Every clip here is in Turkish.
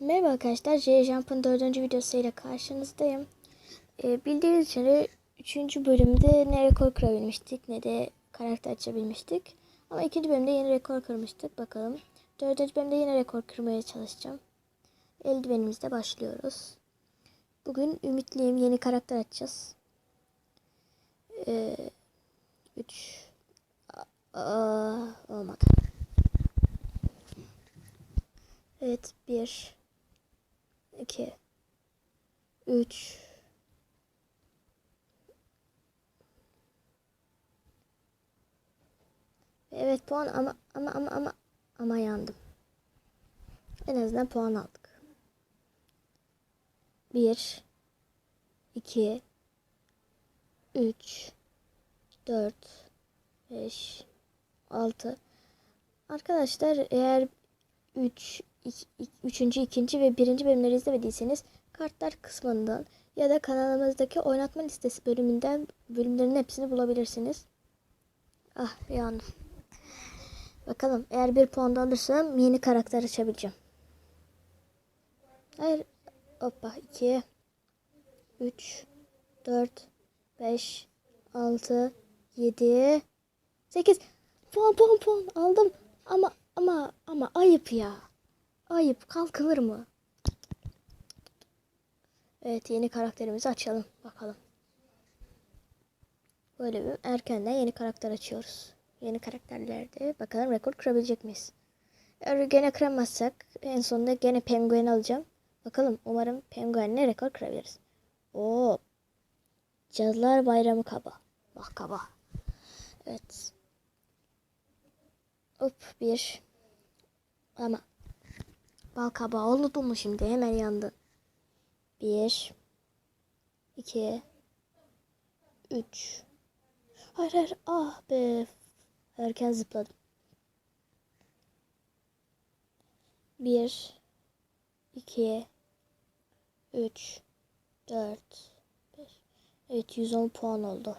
Merhaba arkadaşlar, J Jump'ın dördüncü videosuyla karşınızdayım. Ee, bildiğiniz üzere 3. bölümde ne rekor kırabilmiştik ne de karakter açabilmiştik. Ama ikinci bölümde yeni rekor kırmıştık. Bakalım. Dördüncü bölümde yine rekor kırmaya çalışacağım. Eldivenimizle başlıyoruz. Bugün ümitliyim. Yeni karakter açacağız. 3 olmadı. Evet, bir, iki, üç, Evet puan ama ama ama ama ama yandım. En azından puan aldık. Bir, iki, üç, dört, beş, altı. Arkadaşlar eğer 3, 3. 2. ve 1. bölümleri izlemediyseniz kartlar kısmından ya da kanalımızdaki oynatma listesi bölümünden bölümlerin hepsini bulabilirsiniz. Ah yandım. Bakalım eğer bir puan da alırsam yeni karakter açabileceğim. Hayır. Hoppa 2 3 4 5 6 7 8 puan puan puan aldım ama ama ama ayıp ya. Ayıp kalkılır mı? Evet yeni karakterimizi açalım bakalım. Böyle bir erkenden yeni karakter açıyoruz. Yeni karakterlerde bakalım rekor kırabilecek miyiz? Eğer gene kıramazsak en sonunda gene penguen alacağım. Bakalım umarım penguenle rekor kırabiliriz. Oo. Cadılar Bayramı kaba. Bak kaba. Evet. Hop bir. Ama bal kabağı oldu mu şimdi? Hemen yandı. Bir. iki, Üç. Hayır hayır. Ah be. Erken zıpladım. Bir. iki, Üç. Dört. Beş. Evet 110 puan oldu.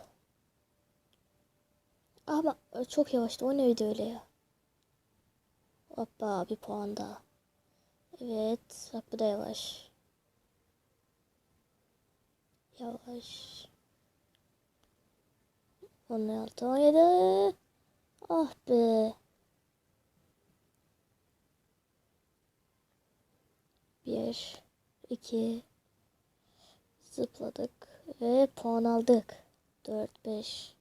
Ama çok yavaştı. O neydi öyle ya? Hoppa bir puan daha. Evet. Bak bu da yavaş. Yavaş. 16, 17. Ah be. Bir, iki, zıpladık ve puan aldık. Dört, beş.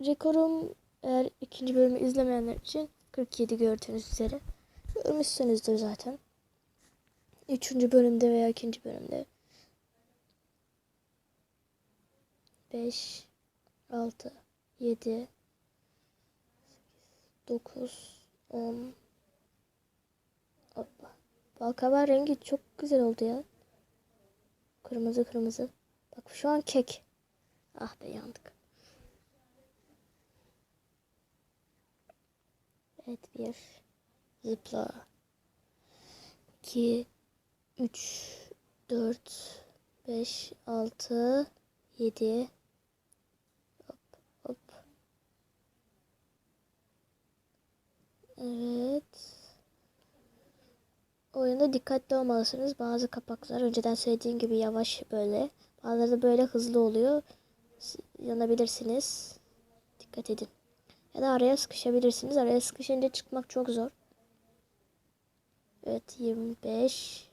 Rekorum eğer ikinci bölümü izlemeyenler için 47 gördüğünüz üzere. Görmüşsünüzdür zaten. Üçüncü bölümde veya ikinci bölümde. 5 6 7 9 10 Hoppa. Balkabağı rengi çok güzel oldu ya. Kırmızı kırmızı. Bak şu an kek. Ah be yandık. Evet bir zıpla. 2 3 4 5 6 7 Hop hop. Evet. Oyunda dikkatli olmalısınız. Bazı kapaklar önceden söylediğim gibi yavaş böyle. Bazıları da böyle hızlı oluyor. Yanabilirsiniz. Dikkat edin. Ya da araya sıkışabilirsiniz. Araya sıkışınca çıkmak çok zor. Evet 25.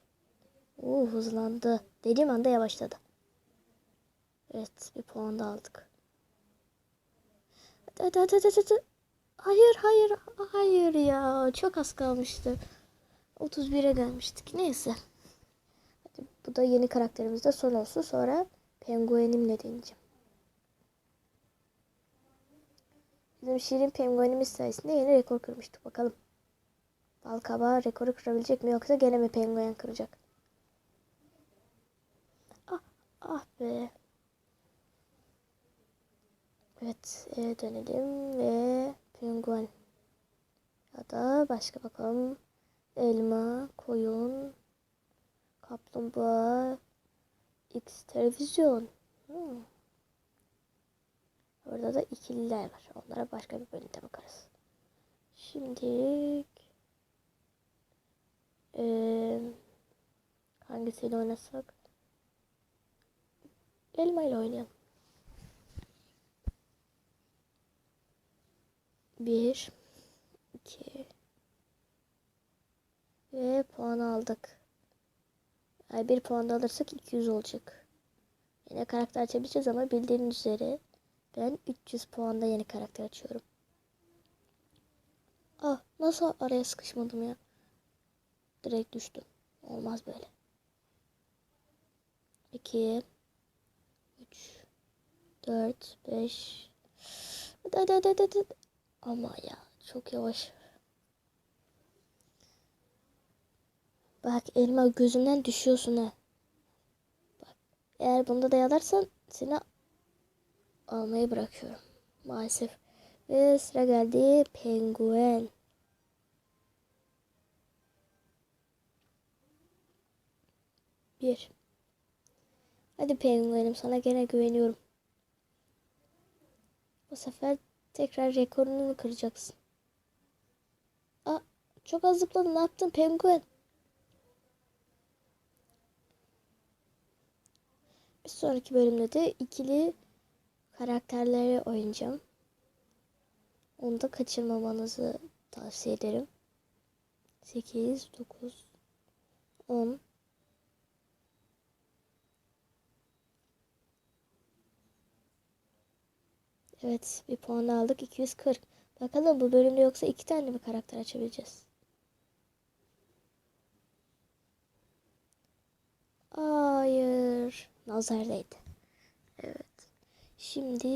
Oo hızlandı. Dediğim anda yavaşladı. Evet bir puan da aldık. Hayır hayır hayır ya. Çok az kalmıştı. 31'e gelmiştik. Neyse. Hadi, bu da yeni karakterimizde son olsun. Sonra penguenimle deneyeceğim. Bizim şirin penguenimiz sayesinde yeni rekor kırmıştık. Bakalım. Balkabağı rekoru kırabilecek mi yoksa gene mi penguen kıracak? Ah, ah be. Evet eve dönelim ve penguen. Ya da başka bakalım. Elma, koyun, kaplumbağa, X televizyon. Hmm. Orada da ikililer var. Onlara başka bir bölümde bakarız. Şimdi Ee, hangisiyle oynasak? Elma ile oynayalım. Bir, iki ve puan aldık. Eğer bir puan da alırsak 200 olacak. Yine karakter açabileceğiz ama bildiğiniz üzere ben 300 puanda yeni karakter açıyorum. Ah nasıl araya sıkışmadım ya. Direkt düştüm. Olmaz böyle. 2 3 4 5 Hadi hadi hadi hadi. Ama ya çok yavaş. Bak elma gözümden düşüyorsun ha. Bak eğer bunda da yalarsan seni almayı bırakıyorum. Maalesef. Ve sıra geldi penguen. Bir. Hadi penguenim sana gene güveniyorum. Bu sefer tekrar rekorunu kıracaksın. Aa, çok az zıpladın. Ne yaptın penguen? Bir sonraki bölümde de ikili karakterleri oynayacağım. Onu da kaçırmamanızı tavsiye ederim. 8, 9, 10. Evet bir puan aldık 240. Bakalım bu bölümde yoksa iki tane mi karakter açabileceğiz? Hayır. Nazar değdi. Evet. Şimdi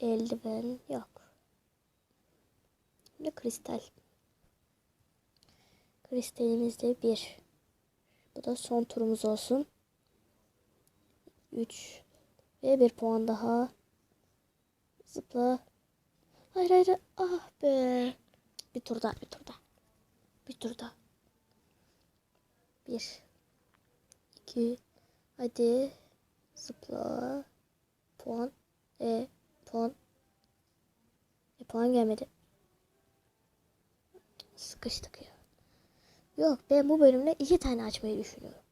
eldiven yok. Şimdi kristal. Kristalimiz de bir. Bu da son turumuz olsun. 3 ve bir puan daha. Zıpla. Hayır hayır. Ah be. Bir tur daha bir tur daha. Bir tur daha. Bir. iki. Hadi. Zıpla. Puan. E. Puan. E puan gelmedi. Sıkıştık ya. Yok ben bu bölümde iki tane açmayı düşünüyorum.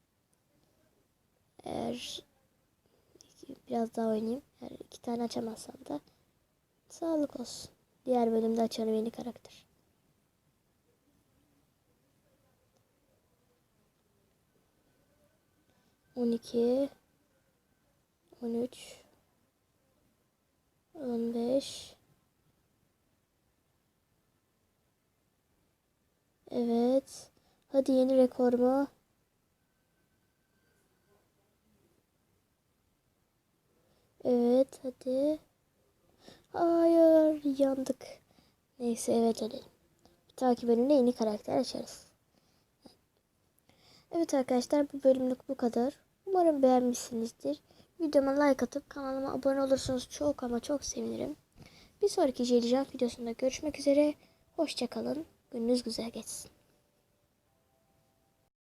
Eğer biraz daha oynayayım. Eğer iki tane açamazsam da sağlık olsun. Diğer bölümde açarım yeni karakter. On iki, on üç, on beş. Evet. Hadi yeni rekor mu? Evet hadi. Hayır yandık. Neyse evet edelim. Bir takip bölümde yeni karakter açarız. Evet arkadaşlar bu bölümlük bu kadar. Umarım beğenmişsinizdir. Videoma like atıp kanalıma abone olursanız çok ama çok sevinirim. Bir sonraki Jelly Jump videosunda görüşmek üzere. Hoşçakalın. Gününüz güzel geçsin.